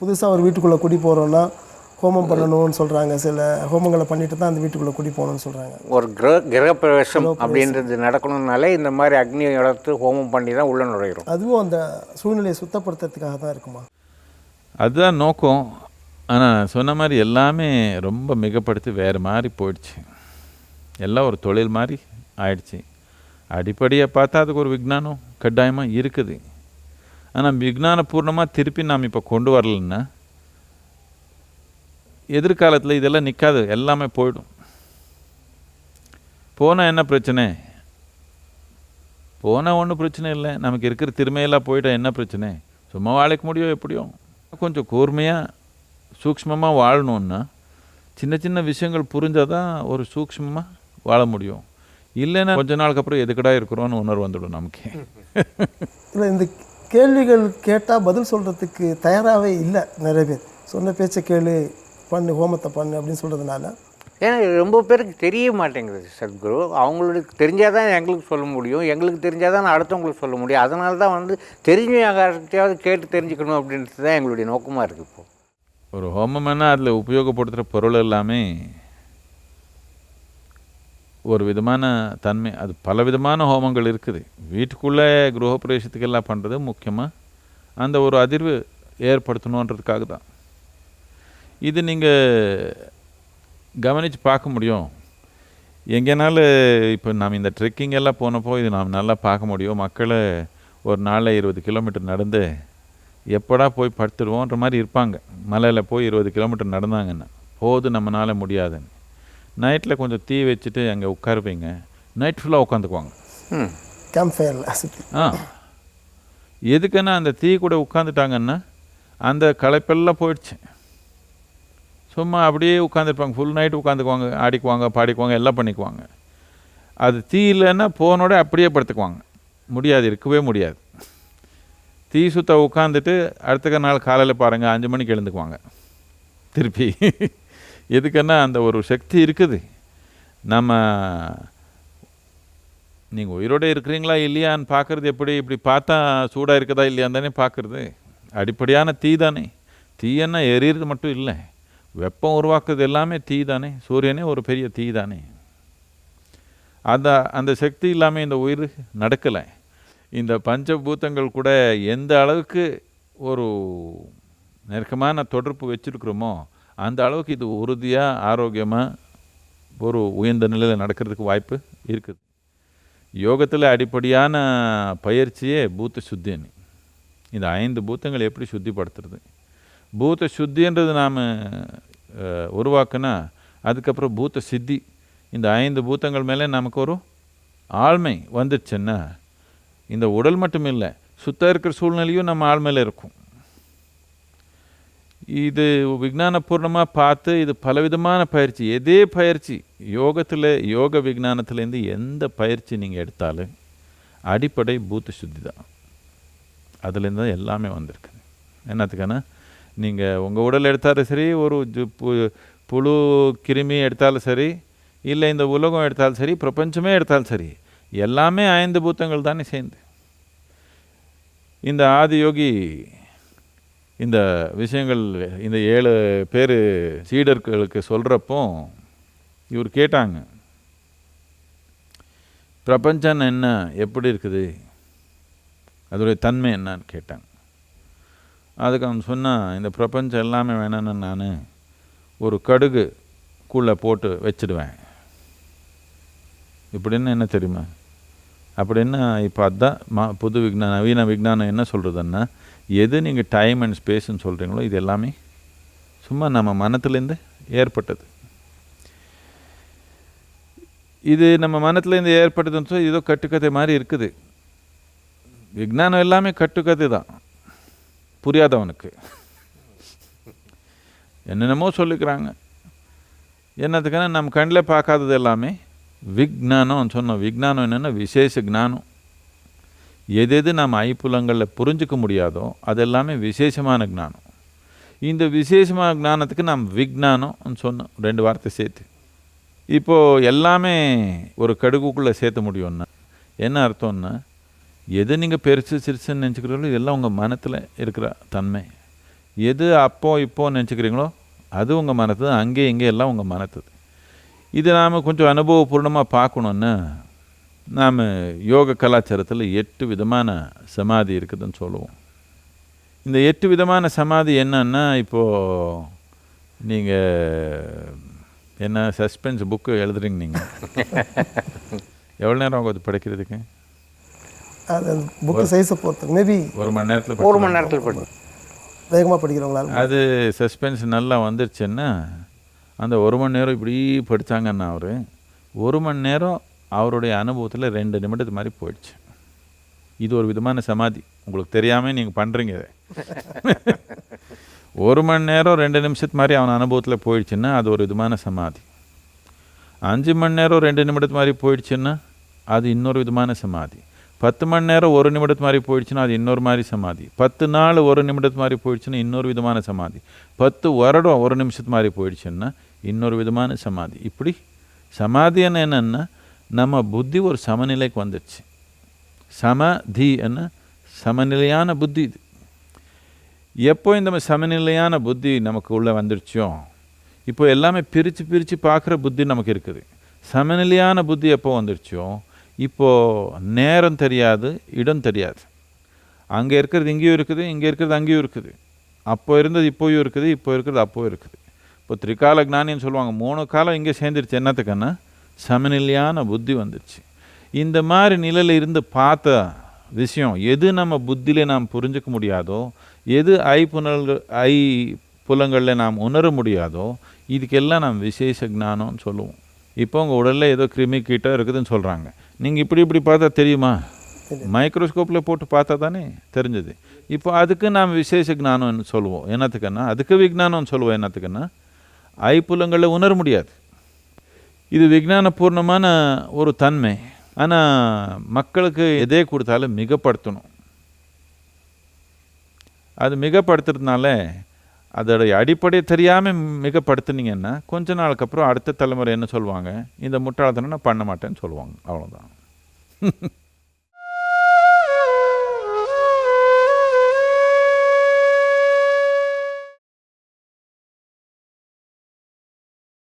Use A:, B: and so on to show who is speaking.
A: புதுசாக ஒரு வீட்டுக்குள்ளே குடி போகிறோன்னா ஹோமம் பண்ணணும்னு சொல்கிறாங்க சில ஹோமங்களை பண்ணிட்டு தான் அந்த வீட்டுக்குள்ளே குடி போகணும்னு சொல்கிறாங்க
B: ஒரு கிரக கிரகப்பிரவேசம் அப்படின்றது நடக்கணும்னாலே இந்த மாதிரி அக்னி வளர்த்து ஹோமம் பண்ணி தான் உள்ள நுழையிறோம்.
A: அதுவும் அந்த சூழ்நிலையை சுத்தப்படுத்துறதுக்காக தான் இருக்குமா?
C: அதுதான் நோக்கம். ஆனால் சொன்ன மாதிரி எல்லாமே ரொம்ப மிகப்படுத்தி வேறு மாதிரி போயிடுச்சு. எல்லாம் ஒரு தொழில் மாதிரி ஆயிடுச்சு. அடிப்படையாக பார்த்தா அதுக்கு ஒரு விஜ்ஞானம் கட்டாயமாக இருக்குது. ஆனால் விஜானபூர்ணமாக திருப்பி நாம் இப்போ கொண்டு வரலன்னா எதிர்காலத்தில் இதெல்லாம் நிற்காது எல்லாமே போயிடும். போனால் என்ன பிரச்சனை? போனால் ஒன்றும் பிரச்சனை இல்லை. நமக்கு இருக்கிற திறமையெல்லாம் போயிட்டால் என்ன பிரச்சனை? சும்மா வாழைக்க முடியும் எப்படியும் கொஞ்சம் கூர்மையாக சூக்ஷ்மமாக வாழணுன்னா சின்ன சின்ன விஷயங்கள் புரிஞ்சால் தான் ஒரு சூக்ஷ்மமாக வாழ முடியும். இல்லைன்னா கொஞ்ச நாளுக்கு அப்புறம் எதுக்கடா இருக்கிறோன்னு உணர்வு வந்துடும் நமக்கு.
A: இல்லை இந்த கேள்விகள் கேட்டால் பதில் சொல்கிறதுக்கு தயாராகவே இல்லை நிறைய பேர். சொன்ன பேச்சை கேளு பண்ணு ஹோமத்தை பண்ணு அப்படின்னு சொல்கிறதுனால
B: ஏன்னா ரொம்ப பேருக்கு தெரிய மாட்டேங்குது சத்குரு அவங்களுக்கு தெரிஞ்சால் தான் எங்களுக்கு சொல்ல முடியும். எங்களுக்கு தெரிஞ்சால் தான் அடுத்தவங்களுக்கு சொல்ல முடியும். அதனால தான் வந்து தெரிஞ்ச யார்கிட்டயாவது கேட்டு தெரிஞ்சுக்கணும் அப்படின்றது தான் எங்களுடைய நோக்கமாக இருக்குது இப்போது
C: ஒரு ஹோமம்னா அதில் உபயோகப்படுத்துகிற பொருள் எல்லாமே ஒரு விதமான தன்மை அது பல விதமான ஹோமங்கள் இருக்குது. வீட்டுக்குள்ளே கிரகப்பிரவேசத்துக்கெல்லாம் பண்ணுறது முக்கியமாக அந்த ஒரு அதிர்வு ஏற்படுத்தணுன்றதுக்காக தான். இது நீங்கள் கவனித்து பார்க்க முடியும். எங்கேனாலும் இப்போ நாம் இந்த ட்ரெக்கிங் எல்லாம் போனப்போ இது நாம் நல்லா பார்க்க முடியும். மக்களை ஒரு நாளில் இருபது கிலோமீட்டர் நடந்து எப்படா போய் படுத்துடுவோன்ற மாதிரி இருப்பாங்க. மலையில் போய் இருபது கிலோமீட்டர் நடந்தாங்கன்னா போது நம்மளால் முடியாதுன்னு. நைட்டில் கொஞ்சம் தீ வச்சுட்டு அங்கே உட்காருப்பீங்க நைட் ஃபுல்லாக உட்காந்துக்குவாங்க.
A: கேம்ப் ஃபயரில்
C: ஆ. எதுக்குன்னா அந்த தீ கூட உட்காந்துட்டாங்கன்னா அந்த களைப்பெல்லாம் போயிடுச்சு. சும்மா அப்படியே உட்காந்துருப்பாங்க. ஃபுல் நைட் உட்காந்துக்குவாங்க ஆடிக்குவாங்க பாடிக்குவாங்க எல்லாம் பண்ணிக்குவாங்க. அது தீ இல்லைன்னா போனோட அப்படியே படுத்துக்குவாங்க. முடியாது இருக்கவே முடியாது. தீ சுத்த உட்காந்துட்டு அடுத்த நாள் காலையில் பாருங்கள் அஞ்சு மணிக்கு எழுந்துக்குவாங்க. திருப்பி. எதுக்குன்னா அந்த ஒரு சக்தி இருக்குது. நம்ம நீங்கள் உயிரோடு இருக்கிறீங்களா இல்லையான்னு பார்க்குறது எப்படி? இப்படி பார்த்தா சூடாக இருக்குதா இல்லையான்னு தானே பார்க்குறது. அடிப்படையான தீ தானே. தீயன்னா எரியறது மட்டும் இல்லை. வெப்பம் உருவாக்குறது எல்லாமே தீ தானே. சூரியனே ஒரு பெரிய தீ தானே. அந்த அந்த சக்தி இல்லாமல் இந்த உயிர் நடக்கலை. இந்த பஞ்சபூதங்கள் கூட எந்த அளவுக்கு ஒரு நெருக்கமான தொடர்பு வச்சுருக்குறோமோ அந்த அளவுக்கு இது உறுதியாக ஆரோக்கியமாக ஒரு உயர்ந்த நிலையில் நடக்கிறதுக்கு வாய்ப்பு இருக்குது. யோகத்தில் அடிப்படையான பயிற்சியே பூத்த சுத்தின்னு இந்த ஐந்து பூத்தங்களை எப்படி சுத்திப்படுத்துறது? பூத்த சுத்தின்றது நாம் உருவாக்குனா அதுக்கப்புறம் பூத்த சித்தி. இந்த ஐந்து பூத்தங்கள் மேலே நமக்கு ஒரு ஆழ்மை வந்துடுச்சுன்னா இந்த உடல் மட்டும் இல்லை சுத்தம் இருக்கிற சூழ்நிலையும் நம்ம ஆழ்மையில் இருக்கும். இது விஜானபூர்ணமாக பார்த்து இது பலவிதமான பயிற்சி. எதே பயிற்சி? யோகத்தில் யோக விஜானத்துலேருந்து எந்த பயிற்சி நீங்கள் எடுத்தாலும் அடிப்படை பூத்த சுத்தி தான். அதுலேருந்து தான் எல்லாமே வந்திருக்கு. என்னத்துக்கான நீங்கள் உங்கள் உடல் எடுத்தாலும் சரி ஒரு பு- புழு கிருமி எடுத்தாலும் சரி இல்லை இந்த உலகம் எடுத்தாலும் சரி பிரபஞ்சமே எடுத்தாலும் சரி எல்லாமே ஐந்து பூத்தங்கள் தானே சேர்ந்து. இந்த ஆதியோகி இந்த விஷயங்கள் இந்த ஏழு பேர் சீடர்களுக்கு சொல்கிறப்போ இவர் கேட்டாங்க பிரபஞ்சம் என்ன? எப்படி இருக்குது? அதோடைய தன்மை என்னன்னு கேட்டாங்க. அதுக்கு அவன் சொன்னால் இந்த பிரபஞ்சம் எல்லாமே வேணும்னு நான் ஒரு கடுகு கூழ போட்டு வச்சிடுவேன். இப்படின்னு என்ன தெரியுமா? அப்படின்னா இப்போ அதான் மா புது விஞ்ஞான நவீன விஞ்ஞானம் என்ன சொல்கிறதுன்னா எது நீங்கள் டைம் அண்ட் ஸ்பேஸ்ன்னு சொல்கிறீங்களோ இது எல்லாமே சும்மா நம்ம மனத்துலேருந்து ஏற்பட்டது. இது நம்ம மனத்துலேருந்து ஏற்பட்டதுன்னு சொல்லி ஏதோ கட்டுக்கதை மாதிரி இருக்குது. விஜானம் எல்லாமே கட்டுக்கதை தான். புரியாதவனுக்கு. என்னென்னமோ சொல்லிக்கிறாங்க. என்னத்துக்குன்னா நம்ம கண்ணில் பார்க்காதது எல்லாமே விஜானம்னு சொன்னோம். விஜானம் என்னென்னா விசேஷ ஞானம். எது எது நம்ம ஐப்புலங்களில் புரிஞ்சுக்க முடியாதோ அது எல்லாமே விசேஷமான ஞானம். இந்த விசேஷமான ஞானத்துக்கு நாம் விஜ்ஞானம்னு சொன்னோம் ரெண்டு வார்த்தை சேர்த்து. இப்போது எல்லாமே ஒரு கடுகுக்குள்ளே சேர்த்த முடியும்னா என்ன அர்த்தம்னா எது நீங்கள் பெருசு சிறுசுன்னு நினச்சிக்கிறீங்களோ இதெல்லாம் உங்கள் மனத்தில் இருக்கிற தன்மை. எது அப்போ இப்போ நினச்சிக்கிறீங்களோ அது உங்கள் மனது அங்கே இங்கே எல்லாம் உங்கள் மனத்துது. இது நாம் கொஞ்சம் அனுபவபூர்ணமாக பார்க்கணுன்னா நாம் யோக கலாச்சாரத்தில் எட்டு விதமான சமாதி இருக்குதுன்னு சொல்லுவோம். இந்த எட்டு விதமான சமாதி என்னன்னா இப்போது நீங்கள் என்ன சஸ்பென்ஸ் புக்கு எழுதுறீங்க நீங்கள் எவ்வளோ நேரம் ஆகும் அது படிக்கிறதுக்கு?
A: அது அந்த புக்கு சைஸை பொறுத்து. மேபி
C: ஒரு மணி நேரத்தில்
B: ஒரு மணி நேரத்தில் படி
A: வேகமாக படிக்கிறவங்களால
C: அது சஸ்பென்ஸ் நல்லா வந்துருச்சுன்னா அந்த ஒரு மணி நேரம் இப்படி படித்தாங்கன்னா அவர் ஒரு மணி நேரம் அவருடைய அனுபவத்தில் ரெண்டு நிமிடத்து மாதிரி போயிடுச்சு. இது ஒரு விதமான சமாதி. உங்களுக்கு தெரியாமல் நீங்கள் பண்ணுறீங்க இதை. ஒரு மணி நேரம் ரெண்டு நிமிஷத்து மாதிரி அவன் அனுபவத்தில் போயிடுச்சுன்னா அது ஒரு விதமான சமாதி. அஞ்சு மணி நேரம் ரெண்டு நிமிடத்து மாதிரி போயிடுச்சுன்னா அது இன்னொரு விதமான சமாதி. பத்து மணி நேரம் ஒரு நிமிடத்து மாதிரி போயிடுச்சுன்னா அது இன்னொரு மாதிரி சமாதி. பத்து நாள் ஒரு நிமிடத்து மாதிரி போயிடுச்சுன்னா இன்னொரு விதமான சமாதி. பத்து வருடம் ஒரு நிமிஷத்து மாதிரி போயிடுச்சுன்னா இன்னொரு விதமான சமாதி. இப்படி சமாதின்னு என்னன்னா நம்ம புத்தி ஒரு சமநிலைக்கு வந்துடுச்சு. சமதி என்ன? சமநிலையான புத்தி இது. எப்போ இந்த சமநிலையான புத்தி நமக்கு உள்ளே வந்துடுச்சோ? இப்போ எல்லாமே பிரித்து பிரித்து பார்க்குற புத்தி நமக்கு இருக்குது. சமநிலையான புத்தி எப்போ வந்துடுச்சோ? இப்போது நேரம் தெரியாது இடம் தெரியாது. அங்கே இருக்கிறது இங்கேயும் இருக்குது இங்கே இருக்கிறது அங்கேயும் இருக்குது. அப்போ இருந்தது இப்போயும் இருக்குது இப்போ இருக்கிறது அப்போ இருக்குது. இப்போ திரிகால ஞானின்னு சொல்லுவாங்க மூணு காலம் இங்கே சேர்ந்துருச்சு என்னத்துக்குன்னா? சமநிலையான புத்தி வந்துடுச்சு இந்த மாதிரி நிலையில் இருந்து பார்த்த விஷயம் எது நம்ம புத்தியில் நாம் புரிஞ்சுக்க முடியாதோ எது ஐ புனல்கள் ஐ புலங்களில் நாம் உணர முடியாதோ இதுக்கெல்லாம் நாம் விசேஷ ஞானம்னு சொல்லுவோம். இப்போ உங்கள் உடலில் ஏதோ கிருமி கீட்டம் இருக்குதுன்னு சொல்கிறாங்க நீங்கள் இப்படி இப்படி பார்த்தா தெரியுமா? மைக்ரோஸ்கோப்பில் போட்டு பார்த்தா தானே தெரிஞ்சது. இப்போ அதுக்கு நாம் விசேஷ ஞானம்னு சொல்லுவோம். என்னத்துக்குன்னா அதுக்கு விஜானம்னு சொல்லுவோம். என்னத்துக்குன்னா ஐப்புலங்களில் உணர முடியாது. இது விஜானபூர்ணமான ஒரு தன்மை. ஆனால் மக்களுக்கு எதே கொடுத்தாலும் மிகப்படுத்தணும். அது மிகப்படுத்துறதுனால அதோடைய அடிப்படை தெரியாமல் மிகப்படுத்துனீங்கன்னா கொஞ்ச நாளுக்கு அப்புறம் அடுத்த தலைமுறை என்ன சொல்லுவாங்க? இந்த முட்டாள்தனம் நான் பண்ண மாட்டேன்னு சொல்லுவாங்க. அவ்வளோதான்